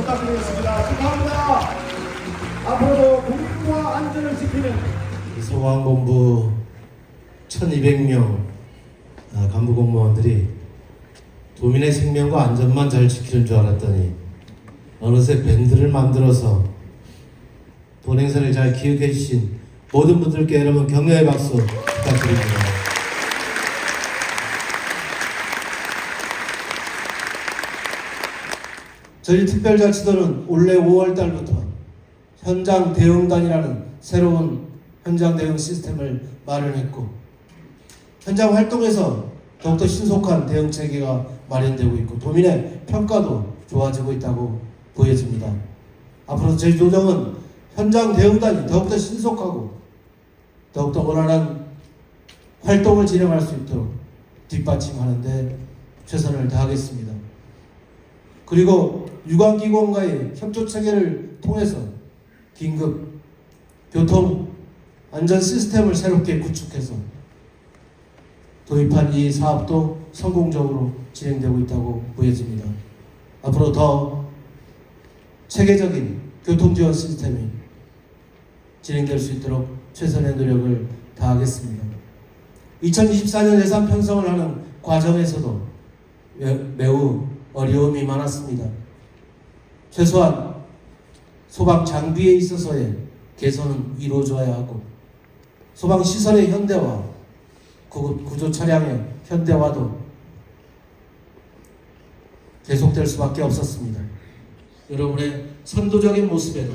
부탁드리겠습니다. 축하합니다. 앞으로도 국민과 안전을 지키는 소방본부 1200명 아, 간부 공무원들이 도민의 생명과 안전만 잘 지키는 줄 알았더니 어느새 밴드를 만들어서 본행사를 잘 기억해 주신 모든 분들께 여러분 격려의 박수 부탁드립니다. 저희 특별자치도는 올해 5월 달부터 현장 대응단이라는 새로운 현장 대응 시스템을 마련했고 현장 활동에서 더욱더 신속한 대응 체계가 마련되고 있고 도민의 평가도 좋아지고 있다고 보여집니다. 앞으로 조정은 현장 대응단이 더욱더 신속하고 더욱더 원활한 활동을 진행할 수 있도록 뒷받침하는데 최선을 다하겠습니다. 그리고 유관기관과의 협조 체계를 통해서 긴급 교통 안전 시스템을 새롭게 구축해서 도입한 이 사업도 성공적으로 진행되고 있다고 보여집니다. 앞으로 더 체계적인 교통 지원 시스템이 진행될 수 있도록 최선의 노력을 다하겠습니다. 2024년 예산 편성을 하는 과정에서도 매- 매우 어려움이 많았습니다. 최소한 소방 장비에 있어서의 개선은 이루어져야 하고 소방 시설의 현대화, 구- 구조 차량의 현대화도 계속될 수밖에 없었습니다. 여러분의 선도적인 모습에도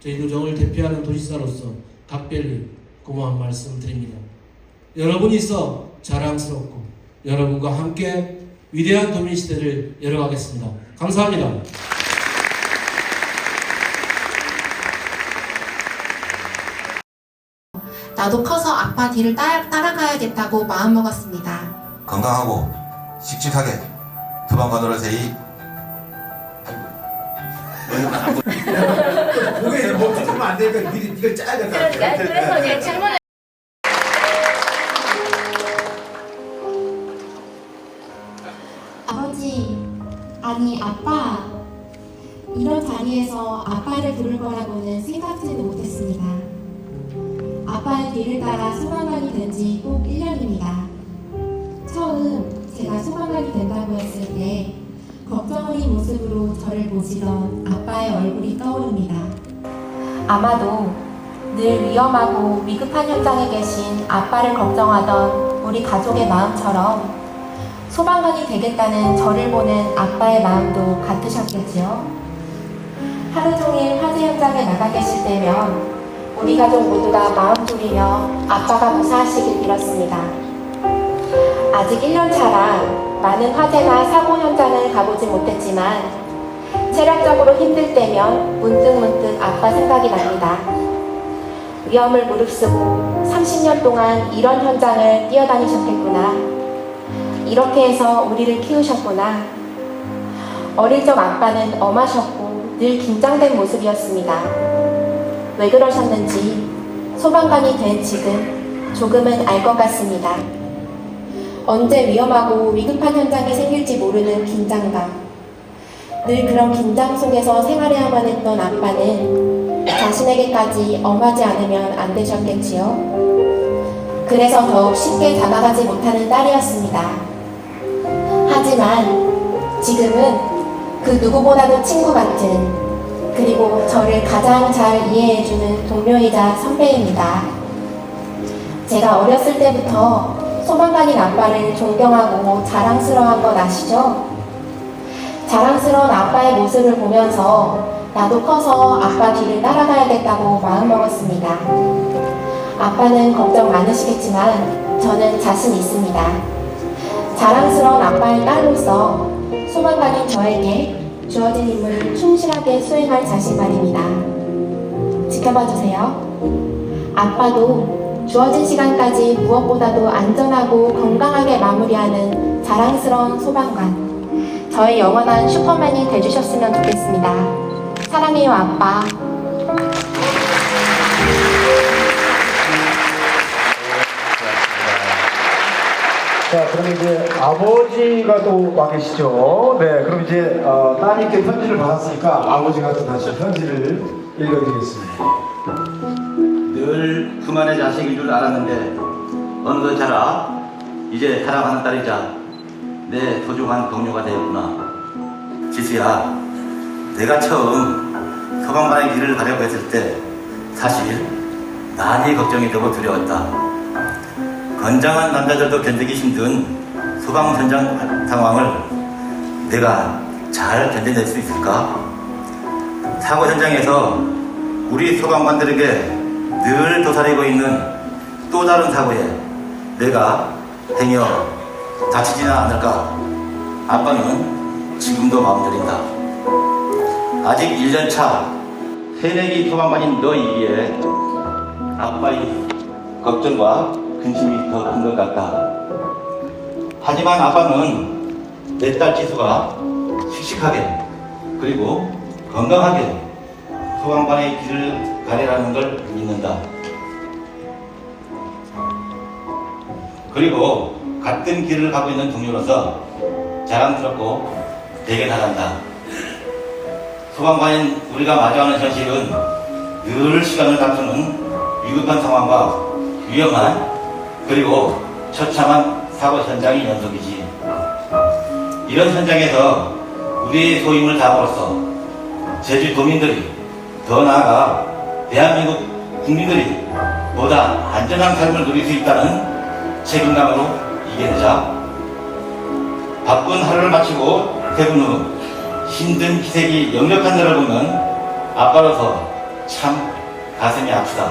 저희 도정을 대표하는 도지사로서 각별히 고마운 말씀 드립니다. 여러분이 있어 자랑스럽고 여러분과 함께 위대한 도민 시대를 열어가겠습니다. 감사합니다. 나도 커서 아빠 뒤를 따, 따라가야겠다고 마음먹었습니다. 건강하고 씩씩하게 도망가 노릇해이 고개 멈추면 안 되니까 미리 네가 짜야 될것 같아. 그래서 이제 질문을 아버지, 아니 아빠. 이런 자리에서 아빠를 부를 거라고는 생각지도 못했습니다. 아빠의 뒤를 따라 소방관이 된 지 꼭 1년입니다. 처음 제가 소방관이 된다고 했을 때 걱정 어린 모습으로 저를 보시던 아빠의 얼굴이 떠오릅니다. 아마도 늘 위험하고 위급한 현장에 계신 아빠를 걱정하던 우리 가족의 마음처럼 소방관이 되겠다는 저를 보는 아빠의 마음도 같으셨겠지요? 하루 종일 화재 현장에 나가 계실 때면 우리 가족 모두가 마음 졸이며 아빠가 무사하시길 빌었습니다. 아직 1년 차라 많은 화재나 사고 현장을 가보지 못했지만 체력적으로 힘들 때면 문득 문득 아빠 생각이 납니다. 위험을 무릅쓰고 30년 동안 이런 현장을 뛰어다니셨겠구나. 이렇게 해서 우리를 키우셨구나. 어릴 적 아빠는 엄하셨고 늘 긴장된 모습이었습니다. 왜 그러셨는지 소방관이 된 지금 조금은 알 것 같습니다. 언제 위험하고 위급한 현장이 생길지 모르는 긴장감. 늘 그런 긴장 속에서 생활해야만 했던 아빠는 자신에게까지 엄하지 않으면 안 되셨겠지요? 그래서 더욱 쉽게 다가가지 못하는 딸이었습니다. 하지만 지금은 그 누구보다도 친구 같은 그리고 저를 가장 잘 이해해주는 동료이자 선배입니다. 제가 어렸을 때부터 소방관인 아빠를 존경하고 자랑스러워한 것 아시죠? 자랑스러운 아빠의 모습을 보면서 나도 커서 아빠 뒤를 따라가야겠다고 마음먹었습니다. 아빠는 걱정 많으시겠지만 저는 자신 있습니다. 자랑스러운 아빠의 딸로서 소방관인 저에게 주어진 임무를 충실하게 수행할 자신만입니다. 지켜봐 주세요. 아빠도 주어진 시간까지 무엇보다도 안전하고 건강하게 마무리하는 자랑스러운 소방관. 저의 영원한 슈퍼맨이 되주셨으면 좋겠습니다. 사랑해요, 아빠. 자, 그럼 이제 아버지가 또와 계시죠. 네, 그럼 이제 어, 따님께 편지를 받았으니까 아버지가 또 다시 편지를 읽어드리겠습니다. 늘 그만의 자식인 줄 알았는데 어느덧 자라 이제 사랑하는 딸이자 내 소중한 동료가 되었구나 지수야 내가 처음 소방관의 길을 가려고 했을 때 사실 많이 걱정이 되고 두려웠다 건장한 남자들도 견디기 힘든 소방 현장 상황을 내가 잘 견뎌낼 수 있을까? 사고 현장에서 우리 소방관들에게 늘 도사리고 있는 또 다른 사고에 내가 행여 다치지는 않을까? 아빠는 지금도 마음 졸인다. 아직 1년 차 새내기 소방관인 너이기에 아빠의 걱정과 근심이 더 큰 것 같다. 하지만 아빠는 내 딸 지수가 씩씩하게 그리고 건강하게 소방관의 길을 가리라는 걸 믿는다. 그리고 같은 길을 가고 있는 동료로서 자랑스럽고 대견하단다. 소방관인 우리가 마주하는 현실은 늘 시간을 다투는 위급한 상황과 위험한 그리고 처참한 사고 현장의 연속이지. 이런 현장에서 우리의 소임을 다함으로써 제주도민들이 더 나아가 대한민국 국민들이 보다 안전한 삶을 누릴 수 있다는 책임감으로 이겨내자. 바쁜 하루를 마치고 퇴근 후 힘든 희색이 역력한 너를 보면 아빠로서 참 가슴이 아프다.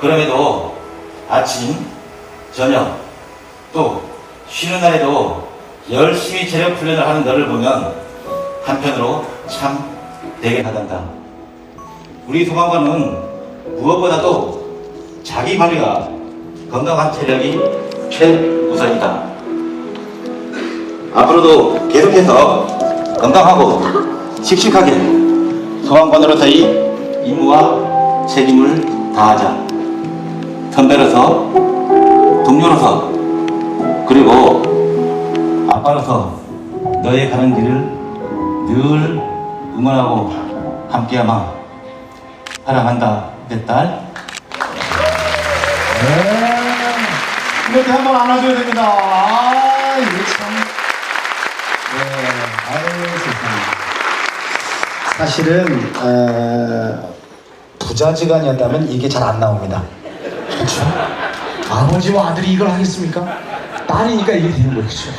그럼에도 아침, 저녁, 또 쉬는 날에도 열심히 체력 훈련을 하는 너를 보면 한편으로 참 대견하단다. 우리 소방관은 무엇보다도 자기 관리가 건강한 체력이 최우선이다. 앞으로도 계속해서 건강하고 씩씩하게 소방관으로서의 임무와 책임을 다하자. 선배로서, 동료로서, 그리고 아빠로서 너의 가는 길을 늘 응원하고 함께하마 사랑한다 내 딸. 네. 이렇게 한번 안아줘야 됩니다. 아, 이게 참. 네, 아유, 세상에. 사실은, 에, 부자지간이었다면 이게 잘 안 나옵니다. 아버지와 아들이 이걸 하겠습니까? 딸이니까 이게 되는 거죠.